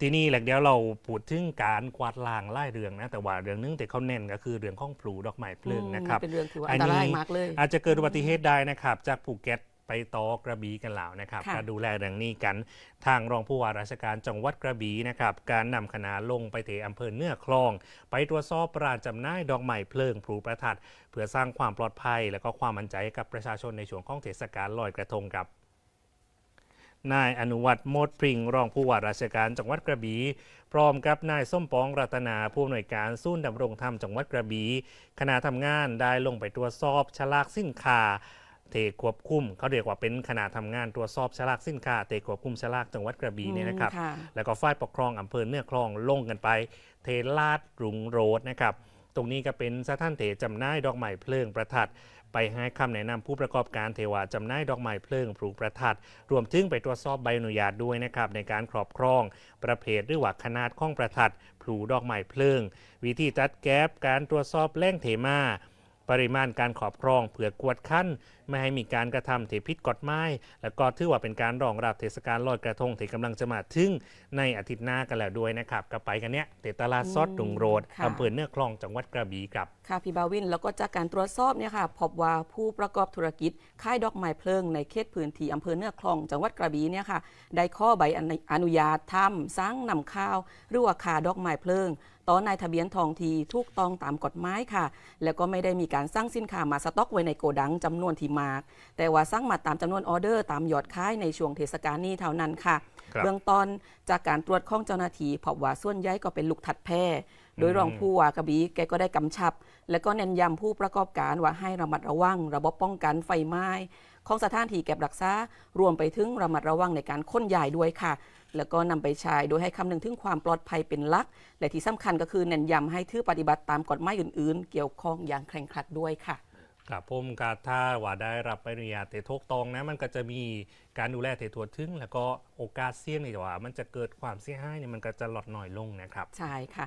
ทีนี้แหละเดี๋ยวเราพูดถึงการกวาดล้างไล่เรืองนะแต่ว่าเรื่องหนึงแต่เขาเน้นก็คือเรื่องของพลูดอกไม้เพลิงนะครับเป็นเรื่องถือว่าอัอันนนี้ตรายมากเลยอาจจะเกิดอุบัติเหตุได้นะครับจากภูเก็ตไปต่อกระบี่กันแล้วนะครับค่ะก็ดูแลเรื่องนี้กันทางรองผู้ว่าราชการจังหวัดกระบี่นะครับ การนำคณะลงไปเทอำเภอเนื้อคลอง ไปตรวจสอบร้านจำหน่ายดอกไม้เพลิงพลูประทัดเพื่อสร้างความปลอดภัย และก็ความมั่นใจให้กับประชาชนในช่วงของเทศกาลลอยกระทงครับ นายอนุวัฒน์โมดพริงรองผู้ว่าราชการจังหวัดกระบี่พร้อมกับนายส้มปองรัตนาผู้อำนวยการศูนย์ดำรงธรรมจังหวัดกระบี่คณะทำงานได้ลงไปตรวจสอบฉลากสินค้าเทควบคุมเขาเรียกว่าเป็นคณะทำงานตรวจสอบฉลากสินค้าเทควบคุมฉลากจังหวัดกระบี่เนี่ยนะครับอืมค่ะแล้วก็ฝ่ายปกครองอำเภอเนื้อคลองลงกันไป เทลาดรุงโรดนะครับ ตรงนี้ก็เป็นสถานเถจำหน่ายดอกไม้เพลิงประทัดไปให้คำแนะนำผู้ประกอบการเทวาจำหน่ายดอกไม้เพลิงปลูกประทัดรวมถึงไปตรวจสอบใบอนุญาตด้วยนะครับในการครอบครอง ประเภทหรือว่าขนาดของประทัด ผูดอกไม้เพลิง วิธีจัดแก๊บการตรวจสอบแหล่งเทมา ปริมาณการครอบครองเผื่อกวดขั้น ไม่ให้มีการกระทำที่ผิดกฎหมายและก็ถือว่าเป็นการรองรับเทศกาลลอยกระทงที่กำลังจะมาถึงในอาทิตย์หน้ากันแล้วด้วยนะครับก็ไปกันเนี้ยเตตลาดซอดดุงโรดค่ะอำเภอเนื้อคลองจังหวัดกระบี่ครับค่ะพี่บาวินแล้วก็จากการตรวจสอบเนี่ยค่ะพบว่าผู้ประกอบธุรกิจค่ายดอกไม้เพลิงในเขตพื้นที่อำเภอเนื้อคลองจังหวัดกระบี่เนี่ยค่ะได้ข้อใบอนุญาตทำสร้างนำข้าวหรือว่าขาดอกไม้เพลิง ต่อนายทะเบียนทองทีถูกต้องตามกฎหมายค่ะ แล้วก็ไม่ได้มีการสร้างสินค้ามาสต็อกไว้ในโกดังจำนวนที่มาก แต่ว่าสร้างมาตามจำนวนออเดอร์ตามยอดขายในช่วงเทศกาลนี้เท่านั้นค่ะครับเบื้องต้นจากการตรวจของเจ้าหน้าที่พบว่าส่วนใหญ่ก็เป็นลูกถัดแพร่ โดยรองผู้ว่ากระบี่แกก็ได้กำชับ และก็เน้นย้ำผู้ประกอบการว่าให้ระมัดระวัง ระบบป้องกันไฟไหม้ของสถานที่เก็บรักษารวมไปถึงระมัดระวังในการค้นย้ายด้วยค่ะ แล้วก็นำไปใช้โดยให้คำนึงถึงความปลอดภัยเป็นหลัก และที่สำคัญก็คือเน้นย้ำให้ถือปฏิบัติตามกฎหมายอื่น ๆ เกี่ยวข้องอย่างเคร่งครัดด้วยค่ะครับผมกาถ้าว่าได้รับใบอนุญาตเตะทกตองนะมันก็จะมีการดูแลเตะทั่วถึง แล้วก็โอกาสเสี่ยงนี่ว่า มันจะเกิดความเสียหายเนี่ยมันก็จะลดน้อยลงนะครับ ใช่ค่ะ